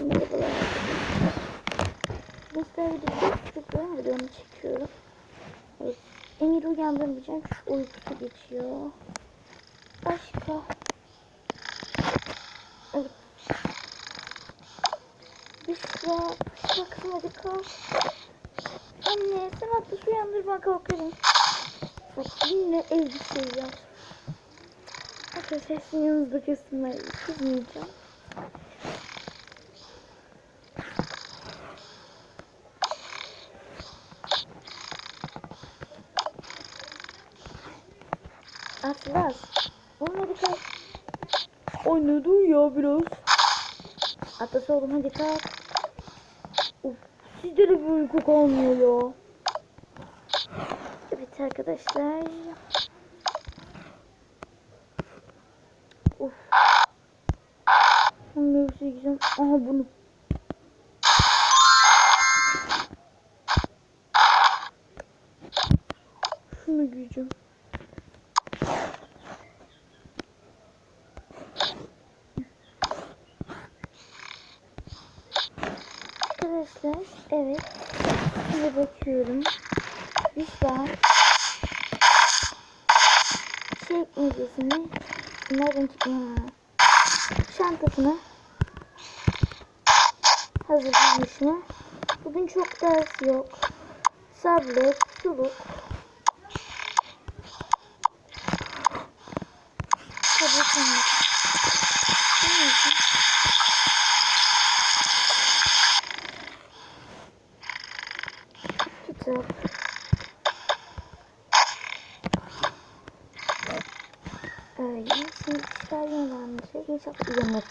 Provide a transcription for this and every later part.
Bizler videoda çocukların videomu çekiyorum. Evet. Emir uyandırmayacağım. Uykusu geçiyor. Başka. Evet. Büşra. Büşra kızım hadi kalk. Anne sen haklısın uyandır ben kalkarım. Bak yine elbiseyi yap. Arkadaşlar sizin yanınızda kesinlikle çizmeyeceğim. Atlas. Olmadı kalk. Dur ya biraz. Atlas oğlum hadi kalk. Of, sizde de bir uyku kalmıyor ya. Evet arkadaşlar. Of. Şey güzel. Aha bunu. Şunu giyeceğim. Arkadaşlar evet şimdi bakıyorum Büşra şey müzesini çıkıyor çantasını hazırlamış mı? Bugün çok ders yok. Sabret, suluk. Şimdi kuşlar yönlendirecek. İnşallah uyanır.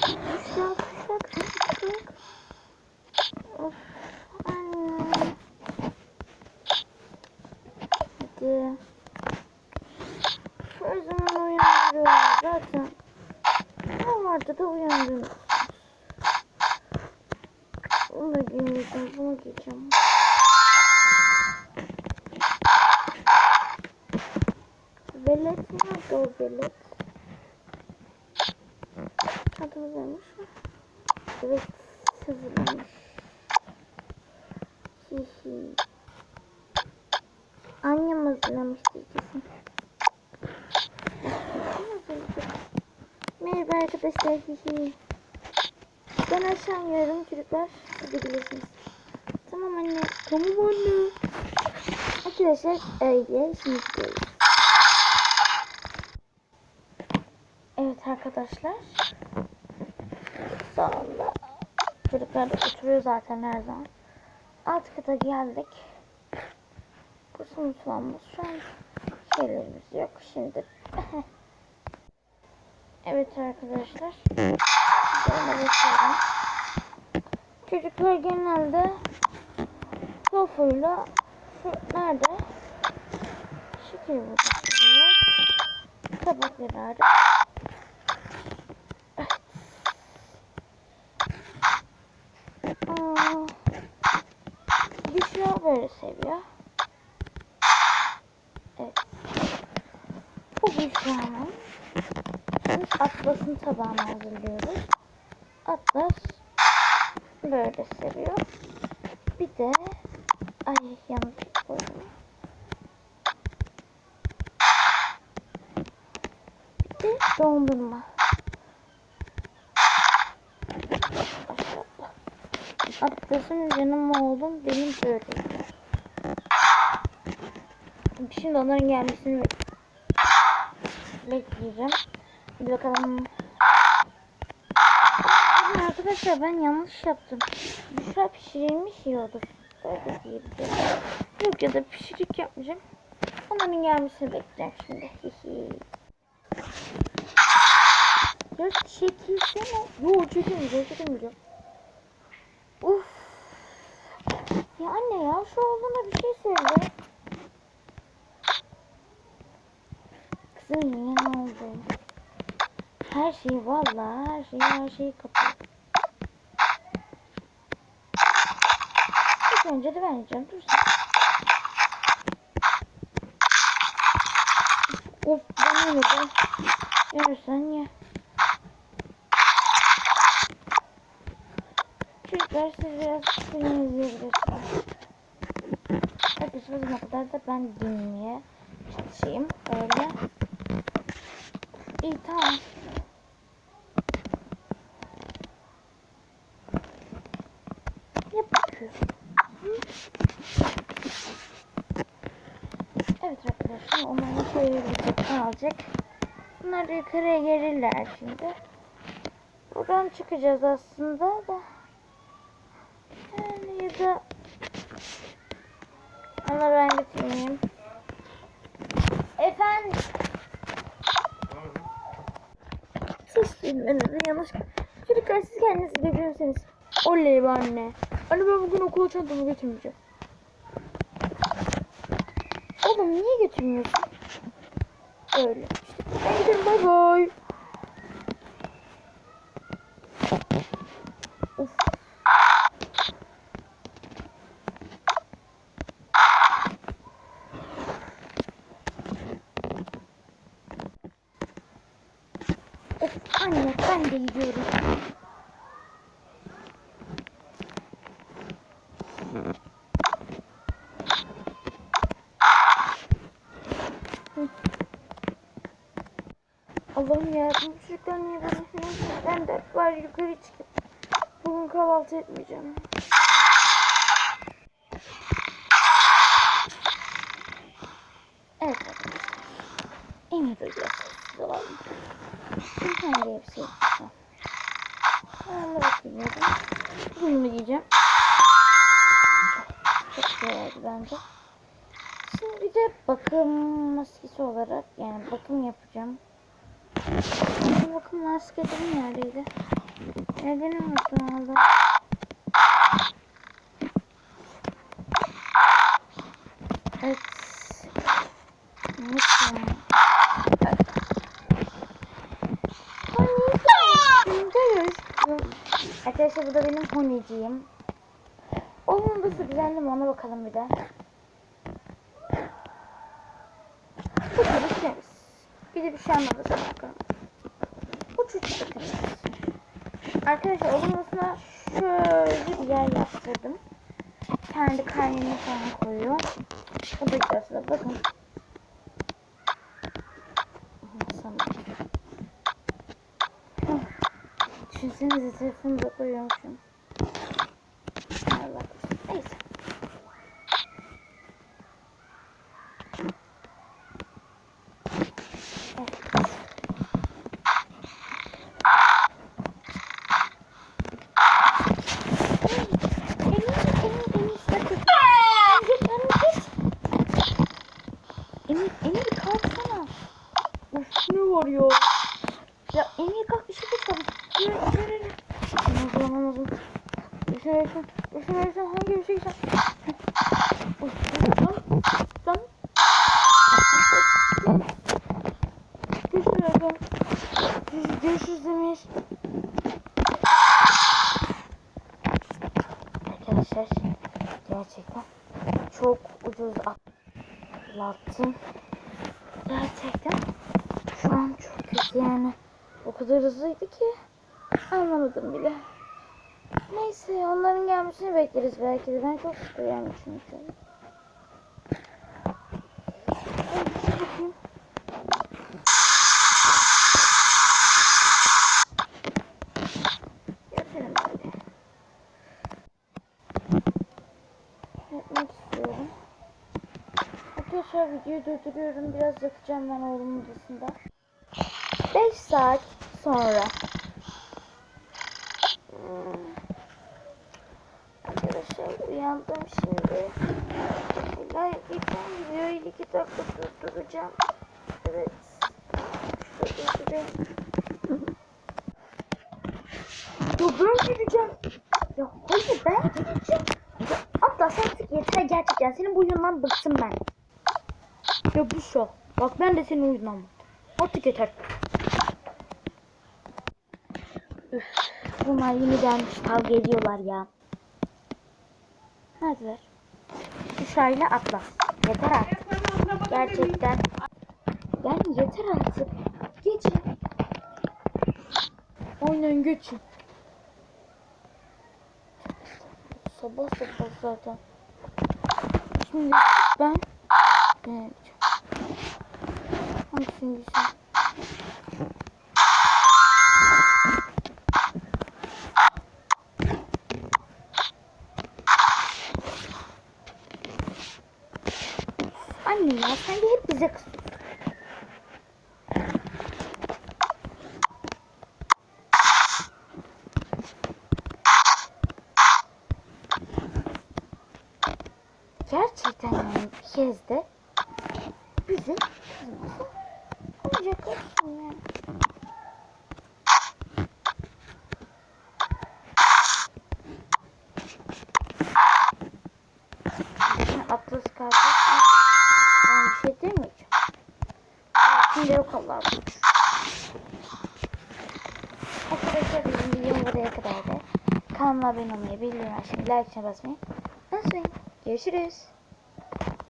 Kuşlar, kuşlar, kuşlar. Of. Anne. Hadi. Her zaman uyandırıyorlar zaten. Vardı da uyandırıyorsunuz. Bunu da giymeyeceğim. Bunu giyeceğim. Nerede o velet? Adımızmış mı? Evet, hazırlamış. Hihi. Annem hazırlamıştı ikisini. Merhaba arkadaşlar. Hihi. Ben aşağı iniyorum çocuklar. Siz de bilirsiniz. Tamam anne. Tamam anne. Arkadaşlar öyle şimdi gidiyoruz. Evet arkadaşlar. Sonunda çocuklar oturuyor zaten her zaman. Alt kata geldik. Burası mutfağımız. Şu an şeylerimiz yok. Şimdi Evet arkadaşlar. Çocuklar genelde sofayla şu nerede? Şükür burada. Tabakları nerede? Aa, Büşra böyle seviyor. Evet. Bu Büşra'nın. Şimdi Atlas'ın tabağını hazırlıyoruz. Atlas böyle seviyor. Bir de ay yanlış koydum. Bir de dondurma. Atlas'ın canım oğlum benim böyle. Şimdi onların gelmesini bekleyeceğim. Hadi bakalım. Bakın arkadaşlar ben yanlış yaptım. Büşra pişirilmiş yiyordur. Böyle. Yok ya da pişirik yapmayacağım. Onların gelmesini bekleyeceğim şimdi. Hihi. ya çekilsene. Yok çekilmeyeceğim çekilmeyeceğim. Uf. Ya anne ya şu oğluna bir şey söyle. Ne oldu? Her şeyi vallahi her şeyi her şeyi kapıyor. İlk önce de ben yiyeceğim. Dur sen. Of ben yemedim. Yersen ye. çocuklar siz biraz film izleyebilirsiniz. Hadi o kadar da ben dinlemeye çalışayım. Öyle. İyi tamam. Hı? Evet arkadaşlar onların şöyle bir alacak. Bunlar yukarıya gelirler şimdi. Buradan çıkacağız aslında da. Yani ya da ama ben götürmeyeyim. Efendim. Sus bilmenizi yanlış. Çocuklar siz kendiniz götürürseniz. Oley be anne. Anne ben bugün okula çantamı götürmeyeceğim. Oğlum niye götürmüyorsun? Öyle. İşte ben gidiyorum bay bay. Of. Anne ben de gidiyorum. Hı. Allah'ım ya bu çocuklar niye böyle ben de var yukarı çıkıp bugün kahvaltı etmeyeceğim. Evet arkadaşlar. Emir de biraz hangi elbise yapacağım? Ben de dedim. Bunu giyeceğim. Çok güzel oldu bence. Şimdi bir de bakım maskesi olarak yani bakım yapacağım. Benim bakım maskelerim neredeydi? Nereden unuttum valla. Evet. Unuttum. Arkadaşlar bu da benim honiciğim. Onun nasıl güzeldi mi ona bakalım bir de. Bu çocuk temiz. Bir de bir şey anladı bakalım. Bu çocuk da temiz. Arkadaşlar olumlusuna şöyle bir yer yaptırdım. Kendi kaynını falan koyuyor. Bu da güzel bakın. Düşünsenize telefonu da koyuyormuşum. Allah korusun. Neyse. Evet. Emin, emin, emin, sakın. Git, anne git. Emir, Emir kalksana. Of ne var ya? Ya Emir kalk bir şey geçelim. Yürü, yürü, yürü. Anladım, anladım. Bir şey geçelim. Hangi bir şey? Of, lan. Görüşürüz. lan. Görüşürüz Emir. Arkadaşlar gerçekten çok ucuz atlattım. Gerçekten şu an çok kötü yani. O kadar hızlıydı ki anlamadım bile. Neyse onların gelmesini bekleriz belki de. Ben çok gelmişim çünkü. Yapmak istiyorum. Arkadaşlar videoyu durduruyorum. Biraz yatacağım ben oğlumun odasında. 5 saat sonra. Hmm. Arkadaşlar uyandım şimdi. Geçen videoyu 2 dakika durduracağım. Evet. İşte durdurayım. Ya ben gideceğim. Ya hayır ben gideceğim. Ya Atlas artık yeter gerçekten. Senin bu huyundan bıktım ben. Ya bu şu. Bak ben de senin huyundan bıktım. Artık yeter. Üf, bunlar gelmiş kavga ediyorlar ya. Neredeler? Büşra ile Atlas. Yeter artık. Gerçekten. Yani yeter artık. Geçin. Aynen geçin. Sabah sabah zaten. Şimdi ben yapacağım? Hangisini bize kızıyorsun. Gerçekten yani bir kez de Şimdi yok Allah'ım. Arkadaşlar bizim videom buraya kadardı. Kanalıma abone olmayı, bildirim açmayı, like basmayı unutmayın. Görüşürüz.